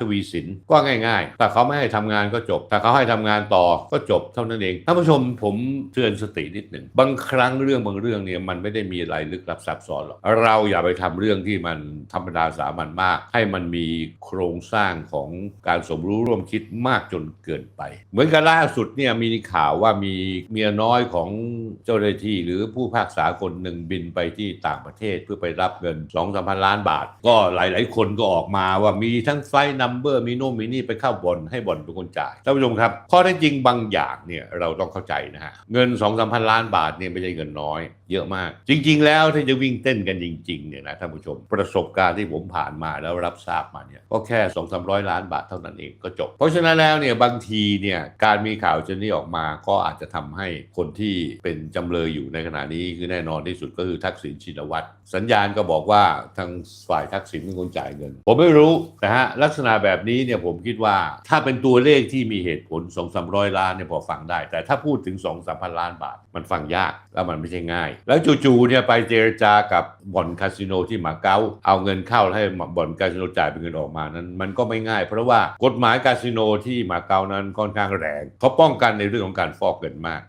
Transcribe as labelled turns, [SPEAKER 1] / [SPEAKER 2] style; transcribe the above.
[SPEAKER 1] ทวีสินก็ง่ายๆ แต่เขาไม่ให้ทำงานก็จบ แต่เขาให้ทำงานต่อก็จบเท่านั้นเอง ท่านผู้ชมผมเตือนสตินิดหนึ่ง บางครั้งเรื่องบางเรื่องเนี่ยมันไม่ได้มีอะไรลึกลับซับซ้อนหรอก เราอย่าไปทำเรื่องที่มันธรรมดาสามัญมาก ให้มันมีโครงสร้างของการสมรู้ร่วมคิดมากจนเกินไป เหมือนกับล่าสุดเนี่ยมีข่าวว่ามีเมียน้อยของเจ้าหน้าที่หรือผู้พากษาคนหนึ่งบินไปที่ต่างประเทศเพื่อไปรับเงิน2องสามพันล้านบาท ก็หลาย ๆ คนก็ออกมาว่ามีทั้งไฟนัมเบอร์มีโน่มีนี่ไปเข้าบ่อนให้บ่อนเป็นคนจ่ายท่านผู้ชมครับข้อเท็จจริงบางอย่างเนี่ยเราต้องเข้าใจนะฮะเงิน2องสามพันล้านบาทเนี่ยไม่ใช่เงินน้อย เยอะมาก จริง ๆ แล้วถ้าจะวิ่งเต้นกันจริงๆเนี่ยนะท่านผู้ชมประสบการณ์ที่ผมผ่านมาแล้วรับทราบมาเนี่ยก็แค่2 3 0 0ล้านบาทเท่านั้นเองก็จบ เพราะฉะนั้นแล้วเนี่ยบางทีเนี่ยการมีข่าวเช่นนี้ออกมาก็อาจจะทำให้คนที่เป็นจำเลยอยู่ในขณะนี้คือแน่นอนที่สุดก็คือทักษิณชินวัตรสัญญาณก็บอกว่าทางฝ่ายทักษิณเป็นคนจ่ายเงิน ผมไม่รู้นะฮะลักษณะแบบนี้เนี่ยผมคิดว่าถ้าเป็นตัวเลขที่มีเหตุผล 2 3 0 0 ล้านเนี่ยพอฟังได้ แต่ถ้าพูดถึง 2 3 0 0 ล้านบาท มันฟังยากแล้วมันไม่ใช่ง่าย แล้วจู่ๆเนี่ยไปเจรจากับบ่อนคาสิโนที่มาเก๊าเอาเงินเข้าให้บ่อนคาสิโนจ่ายเป็นเงินออกมานั้น มันก็ไม่ง่าย เพราะว่ากฎหมายคาสิโนที่มาเก๊านั้นค่อนข้างแรงเขาป้องกันในเรื่องของการฟอกเงินมาก